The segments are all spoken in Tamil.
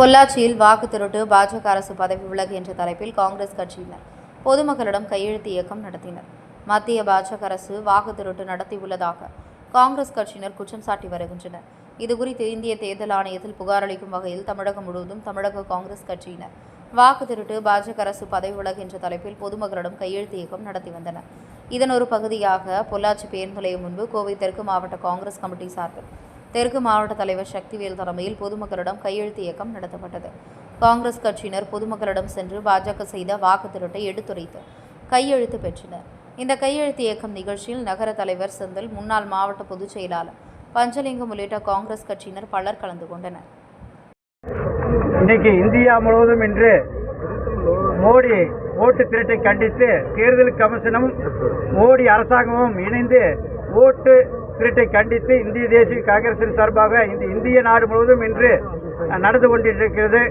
பொள்ளாச்சியில் வாக்கு திருட்டு. பாஜக அரசு பதவி விலகு என்ற தலைப்பில் காங்கிரஸ் கட்சியினர் பொதுமக்களிடம் கையெழுத்து இயக்கம் நடத்தினர். மத்திய பாஜக அரசு வாக்கு திருட்டு நடத்தியுள்ளதாக காங்கிரஸ் கட்சியினர் குற்றம் சாட்டி வருகின்றனர். இதுகுறித்து இந்திய தேர்தல் ஆணையத்தில் புகார் அளிக்கும் வகையில் தமிழகம் முழுவதும் தமிழக காங்கிரஸ் கட்சியினர் வாக்கு திருட்டு பாஜக அரசு பதவி விலகு என்ற தலைப்பில் பொதுமக்களிடம் கையெழுத்து இயக்கம் நடத்தி வந்தனர். இதன் ஒரு பகுதியாக பொள்ளாச்சி பேருந்து நிலையம் முன்பு கோவை தெற்கு மாவட்ட காங்கிரஸ் கமிட்டி சார்பில் தெற்கு மாவட்ட தலைவர் சக்திவேல் தலைமையில் பொதுமக்களிடம் கையெழுத்து இயக்கம் நடத்தப்பட்டது. காங்கிரஸ் கட்சியினர் பொதுமக்களிடம் சென்று பாஜக செய்த வாக்கு திருட்டை எடுத்துரைத்து கையெழுத்து பெற்றனர். இந்த கையெழுத்து இயக்கம் நிகழ்ச்சியில் நகர தலைவர் செந்தில் முன்னாள் மாவட்ட பொதுச் செயலாளர் பஞ்சலிங்கம் உள்ளிட்ட காங்கிரஸ் கட்சியினர் பலர் கலந்து கொண்டனர். இன்னைக்கு இந்தியா முழுவதும் இன்று மோடி ஓட்டு திருட்டை கண்டித்து தேர்தல் கமிஷனும் மோடி அரசாங்கமும் இணைந்து ஓட்டு திருட்டை கண்டித்து இந்திய தேசிய காங்கிரசின் சார்பாக இந்த இந்திய நாடு முழுவதும் இன்று நடந்து கொண்டிருக்கிறது.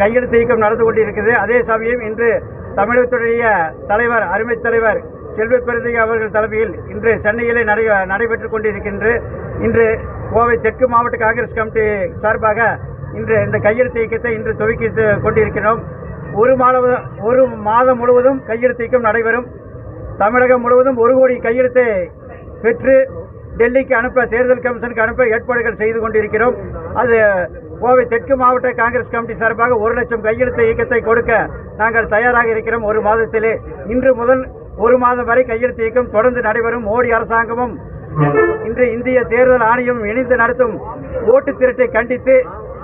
கையெழுத்து இயக்கம் நடந்து கொண்டிருக்கிறது. அதே சமயம் இன்று தமிழகத்துடைய தலைவர் அருமை தலைவர் செல்வி பெருந்தை அவர்கள் தலைமையில் இன்று சென்னையிலே நடை நடைபெற்றுக் கொண்டிருக்கின்ற இன்று கோவை தெற்கு மாவட்ட காங்கிரஸ் கமிட்டி சார்பாக இன்று இந்த கையெழுத்து இயக்கத்தை இன்று துவக்கி கொண்டிருக்கிறோம். ஒரு மாதம் ஒரு மாதம் முழுவதும் கையெழுத்து இயக்கம் நடைபெறும். தமிழகம் முழுவதும் ஒரு கோடி கையெழுத்தை பெற்று டெல்லிக்கு அனுப்ப தேர்தல் கமிஷனுக்கு அனுப்ப ஏற்பாடுகள் செய்து கொண்டிருக்கிறோம். அது கோவை தெற்கு மாவட்ட காங்கிரஸ் கமிட்டி சார்பாக ஒரு லட்சம் கையெழுத்து இயக்கத்தை கொடுக்க நாங்கள் தயாராக இருக்கிறோம். ஒரு மாதத்திலே இன்று முதல் ஒரு மாதம் வரை கையெழுத்து இயக்கம் தொடர்ந்து நடைபெறும். மோடி அரசாங்கமும் இன்று இந்திய தேர்தல் ஆணையம் இணைந்து நடத்தும் ஓட்டு திருட்டை கண்டித்து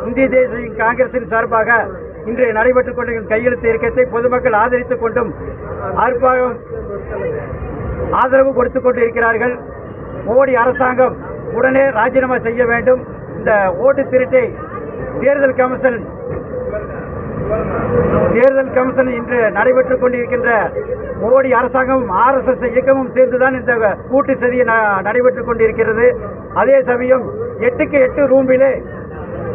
இந்திய தேசிய காங்கிரசின் சார்பாக இன்று நடைபெற்றுக் கொண்டிருக்கும் கையெழுத்து இயக்கத்தை பொதுமக்கள் ஆதரித்துக் கொண்டும் ஆர்ப்பாட்டம் ஆதரவு கொடுத்துக் கொண்டிருக்கிறார்கள். மோடி அரசாங்கம் உடனே ராஜினாமா செய்ய வேண்டும். இந்த ஓட்டு திருட்டை தேர்தல் கமிஷன் தேர்தல் கமிஷன் இன்று நடைபெற்றுக் கொண்டிருக்கின்ற மோடி அரசாங்கம் ஆர்எஸ்எஸ் இயக்கமும் சேர்ந்துதான் இந்த கூட்டு சதியை நடைபெற்றுக் கொண்டிருக்கிறது. அதே சமயம் எட்டுக்கு எட்டு ரூமிலே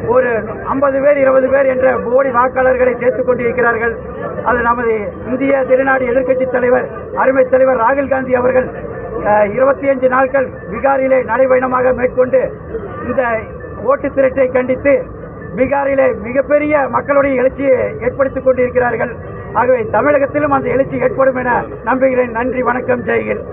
ஒரு ஐம்பது பேர் இருபது பேர் என்ற மோடி வாக்காளர்களை சேர்த்துக் கொண்டிருக்கிறார்கள். அது நமது இந்திய திருநாடு எதிர்க்கட்சி தலைவர் அருமை தலைவர் ராகுல் காந்தி அவர்கள் இருபத்தி அஞ்சு நாட்கள் பீகாரிலே நடைபயணமாக மேற்கொண்டு இந்த ஓட்டு திரட்டை கண்டித்து பீகாரிலே மிகப்பெரிய மக்களுடைய எழுச்சியை ஏற்படுத்திக் கொண்டிருக்கிறார்கள். ஆகவே தமிழகத்திலும் அந்த எழுச்சி ஏற்படும் என நம்புகிறேன். நன்றி வணக்கம் ஜெய்கின்